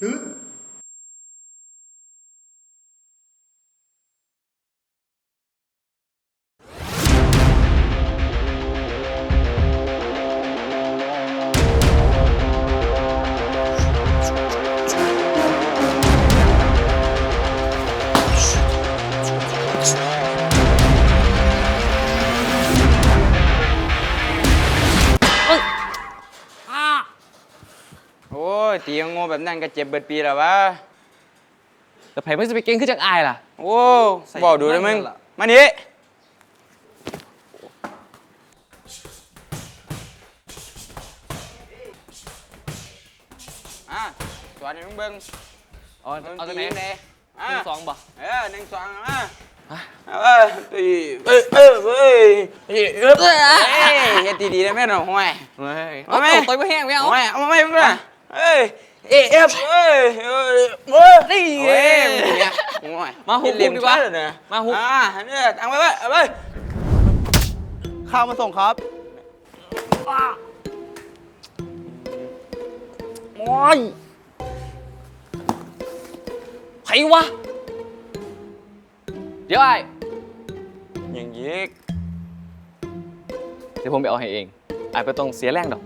โนั้นก็เจ็บเบิดปีแล้ววะแต่ไผ่ไม่จะไปเก่งขึ้นจากอายล่ะ โอ้บอกดูเลยมึงมานี่อะสอนให้มึงเบิ่งเอาเอาจากไหนมึงตีอะหนึ่งสองบ่เออหนึ่งสองมาเอาเออเอ้ยเอ้ยเอ้ยเอ้ยเอ้ยเอ้ยเอ้ยเฮ็ดดีๆได้ไหมหน่อยห่วยเฮ้ยเอาไหมตกต่อยไม่แห้งไม่เอาห่วยเอามาไหมมึงน่ะเอ้ย เอ้ยเอ้ยเอ้ยเอ้ยเอ้ยนี่เอ้ยมึงเนี่ยห่วยมาหุบเล่มดีกว่าชัเลยนะมาหุบอ่าเนี่ยตังไปไว้เอาไปข้าวมาส่งครับโอ้ยไผ่วะ เดี๋ยวไอ้อย่างยีกเดี๋ยวผมไปเอาให้เองไอ้ไปต้องเสียแรงดอก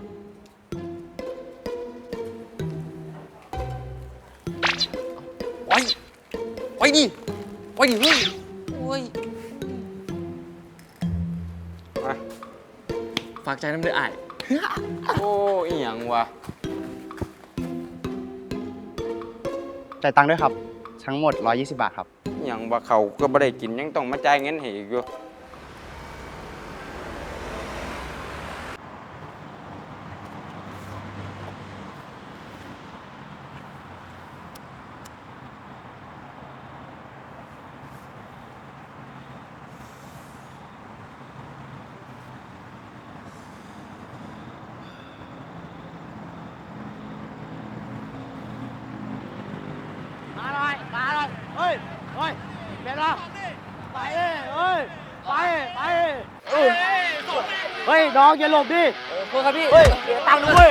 ไว้ดิเฮ้ยโอ้ยมาฝากใจน้ำเดือไอ้ายโอ้อีหยังวะจ่ายตังค์ด้วยครับ ทั้งหมด 120 บาทครับอีหยังว่าเขาก็บ่ได้กินยังต้องมาจ่ายเงินให้อีกอยู่ มาหน่อย มาหน่อย เฮ้ย เฮ้ยเป็นไรไปเอ้ยเฮ้ย ไป ไปเอ้ยเฮ้ย น้องอย่าหลบดิโทษครับพี่เฮ้ยเสียตังค์ด้วย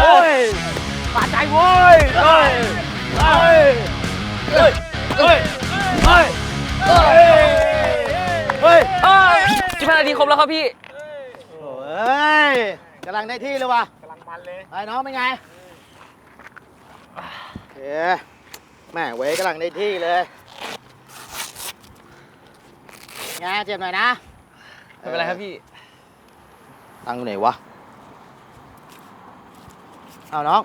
เฮ้ยบาดใจเว้ยเฮ้ยเฮ้ยเฮ้ยเฮ้ยเฮ้ยเฮ้ยเฮ้ยเอ้ยสิบห้านาทีครบแล้วครับพี่โอ้ยกำลังได้ที่เลยว่ะกำลังมันเลยไอ้น้องเป็นไงเอ๊ะแม่เว้ยกำลังได้ที่เลยไงเจ็บหน่อยนะไม่เป็นไรครับพี่ ตังค์อยู่ไหนวะ เอาน้อง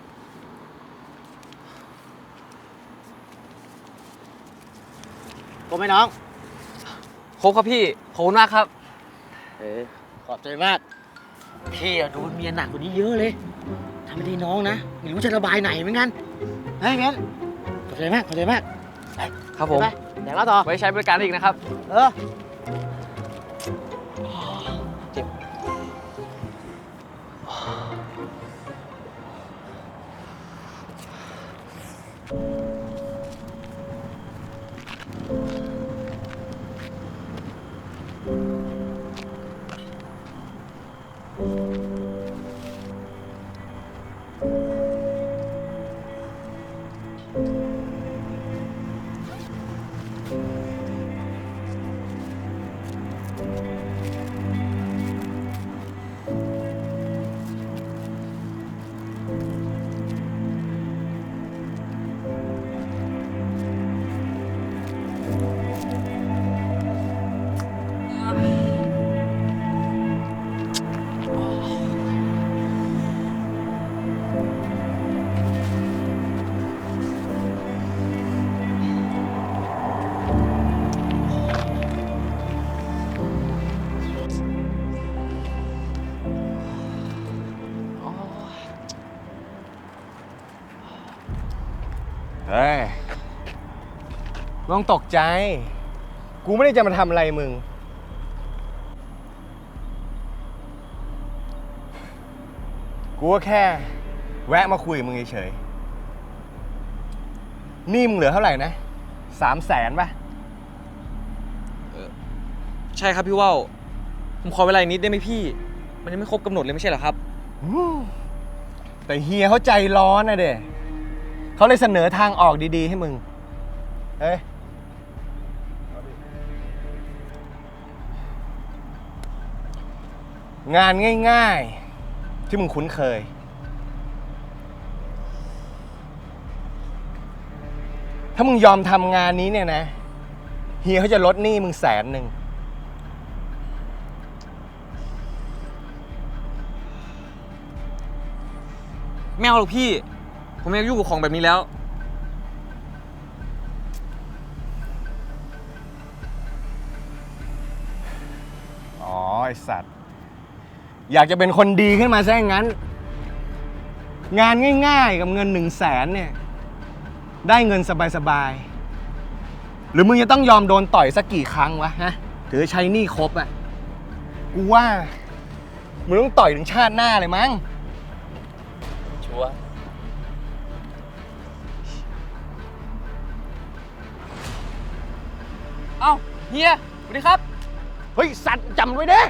กไหมน้อง ครบครับพี่ขอบคุณมากครับ เออขอบใจมาก พี่อะโดนเมียหนักกว่านี้เยอะเลยทำไม่ได้น้องนะ ไม่รู้จะระบายไหนเหมือนกันเฮ้ยเมียนขอบใจมาก ขอบใจมาก ครับผม ไปแดกแล้วต่อไว้ใช้บริการได้อีกนะครับ เออ เฮ้ยไม่ต้องตกใจ กูไม่ได้จะมาทำอะไรมึง กูก็แค่ แวะมาคุยกับมึงเฉยๆหนี่มึงเหลือเท่าไหร่นะสามแสนป่ะ ใช่ครับพี่ว่าวผมขอเวลาอีกนิดได้ไหมพี่ มันยังไม่ครบกำหนดเลยไม่ใช่เหรอครับ แต่เฮียเขาใจร้อนนะเด้ เขาเลยเสนอทางออกดีๆ ให้มึงเฮ้ยงานง่าย ๆ ที่มึงคุ้นเคย ถ้ามึงยอมทำงานนี้เนี่ยนะ เฮียเขาจะลดหนี้มึงแสนหนึ่ง ไม่เอาหรอกพี่ ผมไม่อยากยุ่งกับของแบบนี้แล้ว อ๋อ ไอสัตว์ อยากจะเป็นคนดีขึ้นมาซะอย่างนั้น งานง่ายๆ กับเงินหนึ่งแสนเนี่ย ได้เงินสบายๆ หรือมึงจะต้องยอมโดนต่อยสักกี่ครั้งวะฮะถือใช้หนี้ครบอะ่ะกูว่า มึงต้องต่อยถึงชาติหน้าเลยมั้ง ชัวร์ เอ้าเฮียสวัสดีครับ เฮ้ย สัตว์จำไว้เด้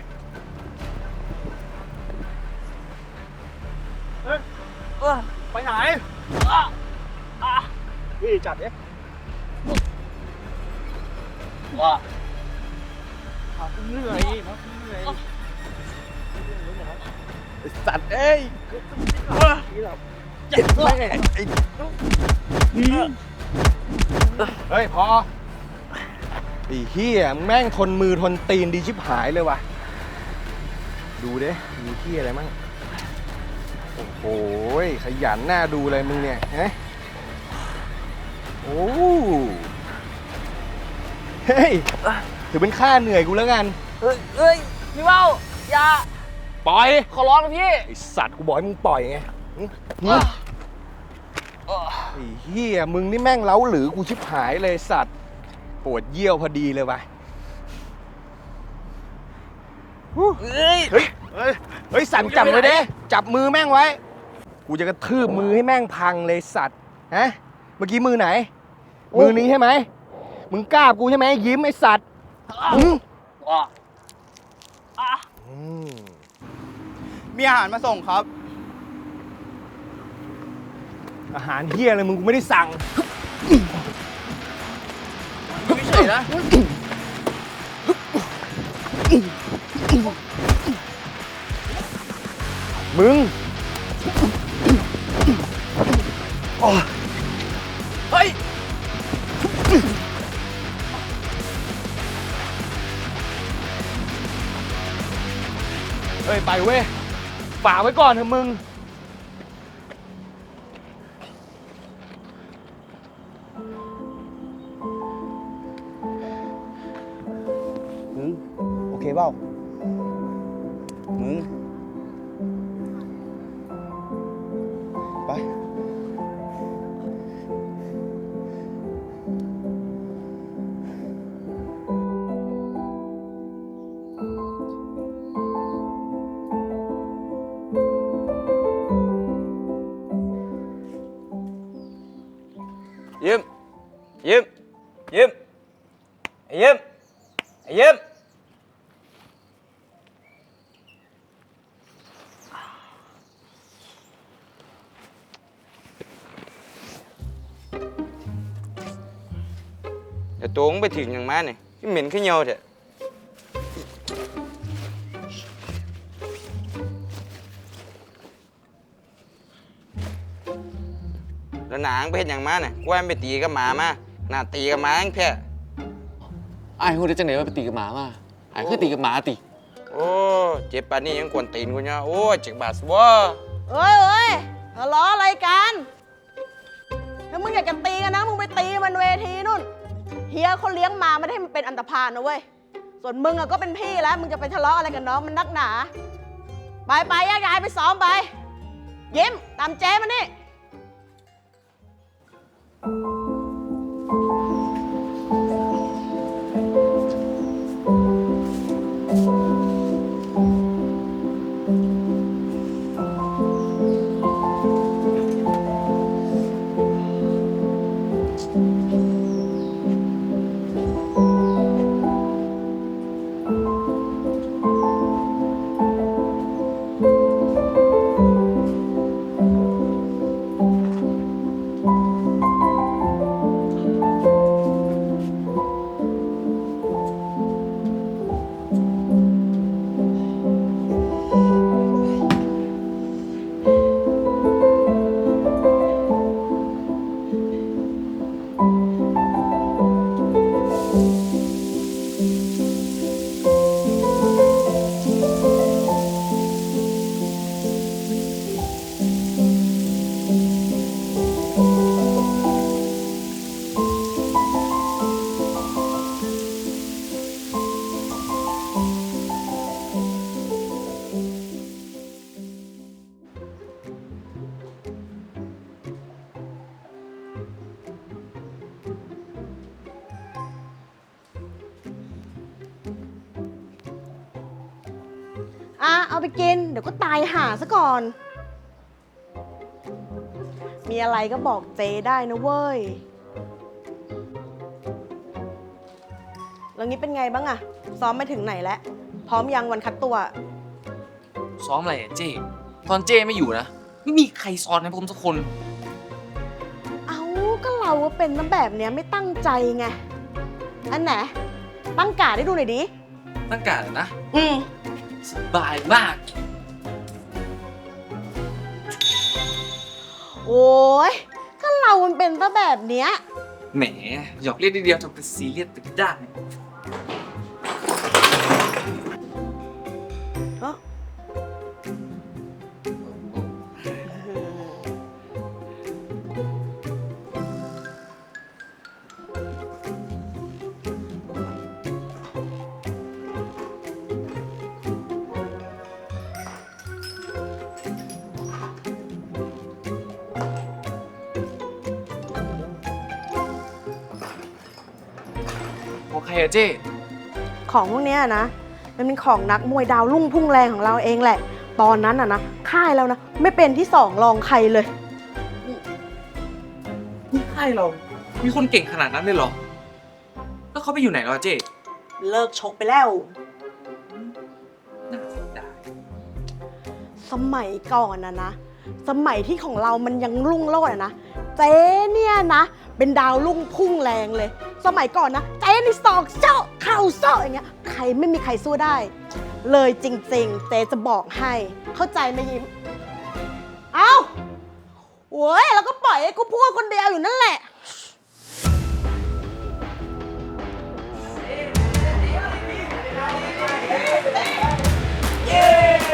เออไปไหนพี่จัดเนี่ยว่าเหนื่อยนะเหนื่อยสัตว์เอ้ยเจ็บแม่เฮ้ย พอ ไอ้เฮียมึงแม่งทนมือทนตีนดีชิบหายเลยว่ะ ดูเด้มีเฮียอะไรมั่งโอ้โหขยันหน้าดูเลยมึงเนี่ยฮะโอ้เฮ้ยถือเป็นค่าเหนื่อยกูแล้วกันเอ้ยเอ้ยพี่เบ้าอย่าปล่อยขอร้องนะพี่ไอสัตว์กูบอกให้มึงปล่อยไงหึหึไอ้เฮียมึงนี่แม่งเล้าหรือกูชิบหายเลยสัตว์ ปวดเยี่ยวพอดีเลยว่ะเอ้ยเฮ้ย เฮ้ย เฮ้ย สั่นจับเลยเด้จับมือแม่งไว้ กูจะกระทืบมือให้แม่งพังเลยสัตว์ ฮะ เมื่อกี้มือไหน มือนี้ใช่ไหม มึงกล้าบกูใช่ไหมยิ้มไอสัตว์อืมอะอืมมีอาหารมาส่งครับ อาหารเฮียอะไรมึงกูไม่ได้สั่งไม่ใช่ นะมึงเฮ้ยเฮ้ย ไปเว้ย ฝากไว้ก่อนเถอะมึง ตัวมึงไปถึงอย่างมาเนี่ยที่เหม็นขึ้นเหี่ยวเถอะแล้วหนางไปเห็นอย่างมาเนี่ยกูให้มันไปตีกับหมามาหน้าตีกับหมาทั้งแพ้ไอ้ายพูดได้จังไหนว่าไปตีกับหมามาไอ้ายคือตีกับหมาติ โอ้ เจ็บปานนี้ยังกวนตีนกูเนี่ยโอ้เจ็บบาสวะเอ้ยเอ้ยทะเลาะอะไรกัน ถ้ามึงอยากจะตีกันนะ มึงไปตีมันเวทีนู่น เฮียเขาเลี้ยงมาไม่ได้ให้มันเป็นอันตรพานนะเว้ย ส่วนมึงอะก็เป็นพี่แล้ว มึงจะไปทะเลาะอะไรกับน้องมันนักหนา ไปไปแยกย้ายไปซ้อมไป ยิ้มตามเจ๊มานี่ ดี๋ยวก็ตายหาซะก่อน มีอะไรก็บอกเจได้นะเว้ย แล้วนี้เป็นไงบ้างอะซ้อมไปถึงไหนแล้ว พร้อมยังวันคัดตัว ซ้อมอะไรอะเจ้ตอนเจ้ไม่อยู่นะ ไม่มีใครสอนให้ผมสักคน เอาก็เราเป็นมาแบบเนี้ยไม่ตั้งใจไง อันไหน ตั้งการได้ดูหน่อยดิ ตั้งการนะ อืม สบายมาก โอ้ยก็เรามันเป็นซะแบบเนี้ย แหมหยอกเล่นนิดเดียวทำเป็นซีเรียสไปได้ เคอะเจ้ของพวกเนี้ยนะ มันเป็นของนักมวยดาวรุ่งพุ่งแรงของเราเองแหละ ตอนนั้นอะนะค่ายเรานะ ไม่เป็นที่สองรองใครเลย นี่ค่ายเรา มีคนเก่งขนาดนั้นเลยเหรอ แล้วเขาไปอยู่ไหนแล้วอะเจ้เลิกชกไปแล้ว น่าเสียดายสมัยก่อนนะนะ สมัยที่ของเรามันยังรุ่งโรจน์อะนะ เจ๊เนี่ยนะ เป็นดาวรุ่งพุ่งแรงเลย สมัยก่อนนะ เจ๊นี่ศอกเจาะเข่าเจาะอย่างเงี้ยใครไม่มีใครสู้ได้ เลยจริง ๆ เจ๊จะบอกให้ เข้าใจไหมยิ้ม เอ้าโว้ยแล้วก็ปล่อยให้กูพูดคนเดียวอยู่นั่นแหละอ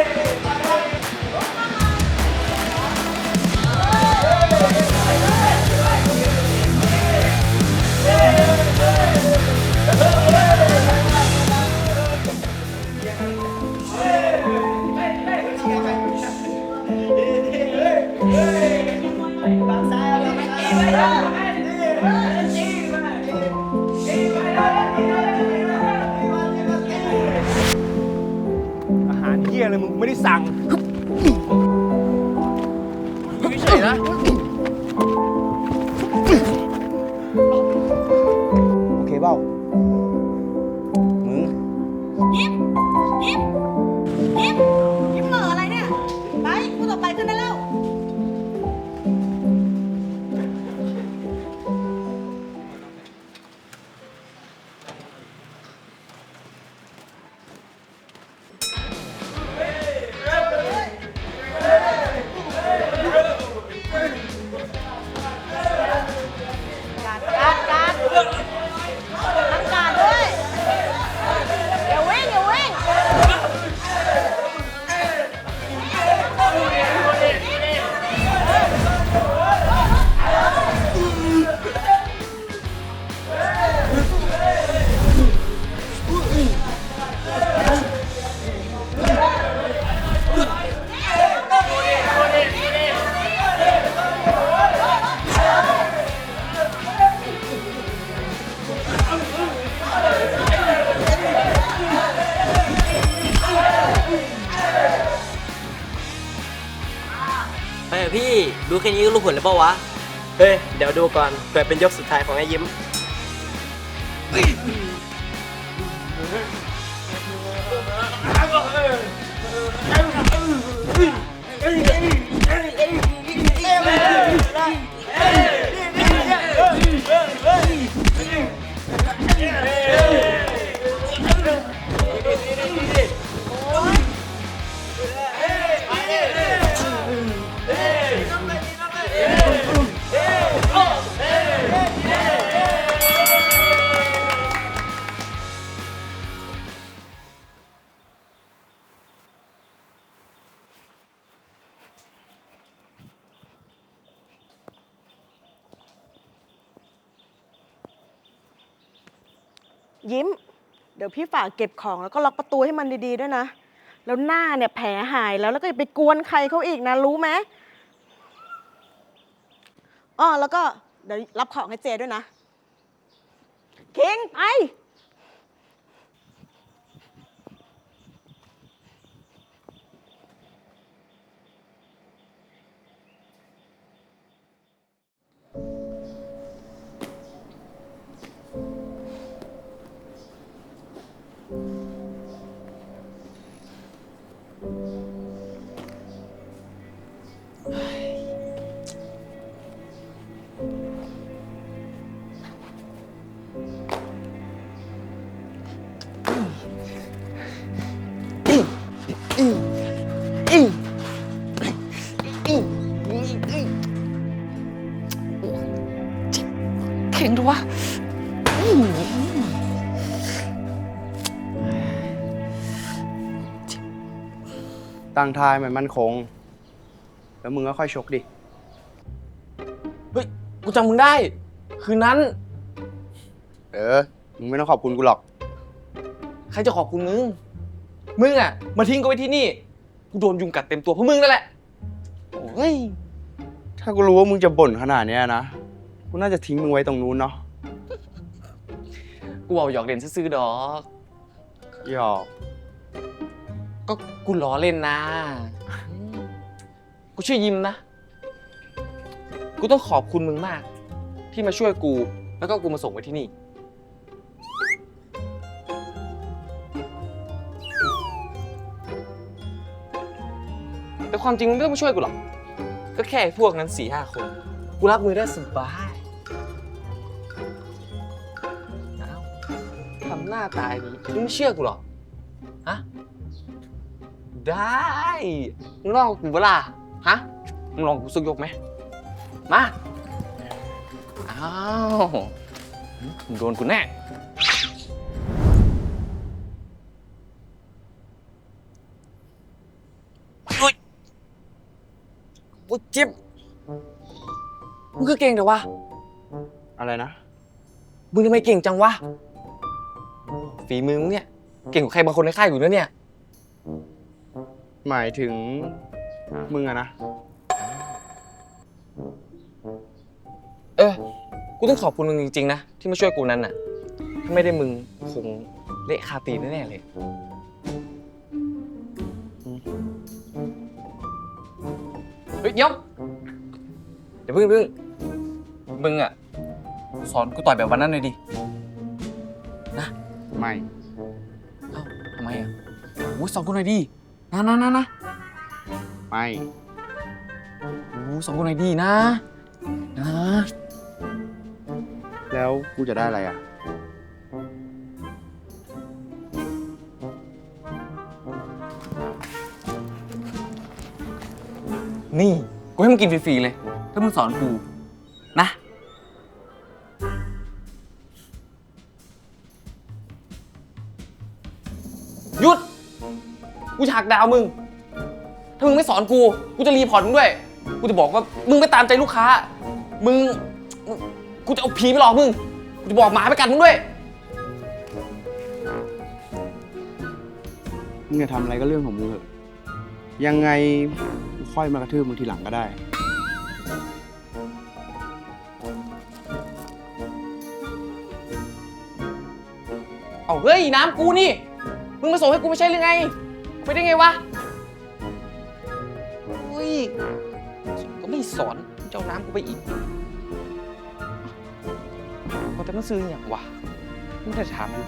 โดี๋ยวดูก่อนเผื่อเป็นยกสุดท้ายของไอ้ยิ้ม ยิ้ม เดี๋ยวพี่ฝากเก็บของแล้วก็ล็อกประตูให้มันดีๆด้วยนะ แล้วหน้าเนี่ยแผลหายแล้วแล้วก็อย่าไปกวนใครเขาอีกนะ รู้ไหมอ๋อแล้วก็เดี๋ยวรับของให้เจด้วยนะ คิงไป ตั้งทายมันมั่นคง แล้วมึงก็ค่อยชกดิ เฮ้ย กูจำมึงได้ คืนนั้น เออ มึงไม่ต้องขอบคุณกูหรอก ใครจะขอบคุณมึง มึงอะ มาทิ้งกูไว้ที่นี่ กูโดนยุงกัดเต็มตัวเพราะมึงนั่นแหละ โอ้ย ถ้ากูรู้ว่ามึงจะบ่นขนาดเนี้ยนะ กูน่าจะทิ้งมึงไว้ตรงนู้นเนาะ กูเอาหยอกเล่นซื้อๆดอก หยอก ก็กูล้อเล่นนะอืมกูชื่อยิมนะ กูต้องขอบคุณมึงมาก ที่มาช่วยกู แล้วก็กูมาส่งไว้ที่นี่ แต่ความจริงมึงไม่ต้องมาช่วยกูหรอก ก็แค่ไอ้พวกนั้นสี่ห้าคน กูรับมือได้สบายเอ้าทำหน้าตายนี้มึงไม่เชื่อกูหรอฮะ ได้มึงลองกับกูเปะล่าฮะมึงลองกูสักยกไหมมาอ้าวมึงโดนกูแน่อุ้ยโอ้ยเจ็บมึงก็เก่งแต่ว่าอะไรนะ มึงทำไมเก่งจังวะฝีมือมึงเนี่ย เก่งกว่าใครบางคนในค่ายอยู่นะเนี่ย หมายถึงมึงอะนะ เออ กูต้องขอบคุณมึงจริง ๆ นะ ที่มาช่วยกูนั้นน่ะ ถ้าไม่ได้มึงคงเละคาตีนแน่ๆเลย เฮ้ยเดี๋ยวเดี๋ยวเพิ่งเพิ่งมึงอะ สอนกูต่อยแบบวันนั้นหน่อยดิไม่ เอ้าทำไมอะโอ้ยสอนกูหน่อยดิ นะนะนะนะไม่โอ้ยสอนกูหน่อยดินะ นะแล้วกูจะได้อะไรอะนี่กูให้มึงกินฟรีๆเลย ถ้ามึงสอนกู ดาวมึง ถ้ามึงไม่สอนกู กูจะรีพอร์ตมึงด้วย กูจะบอกว่ามึงไปตามใจลูกค้า มึงมึง กูจะเอาผีไปหลอกมึง กูจะบอกหมาไปกัดมึงด้วย มึงจะทำอะไรก็เรื่องของมึงเถอะยังไงกูค่อยมากระทืบมึงทีหลังก็ได้ เอาเฮ้ยน้ำกูนี่ มึงมาส่งให้กูไม่ใช่หรือไง ไปได้ไงวะอุ้ยก็ไม่สอนเจ้าน้ำกูไปอีกเอาแต่มันซื้ออย่างวะไม่ได้ถามอยู่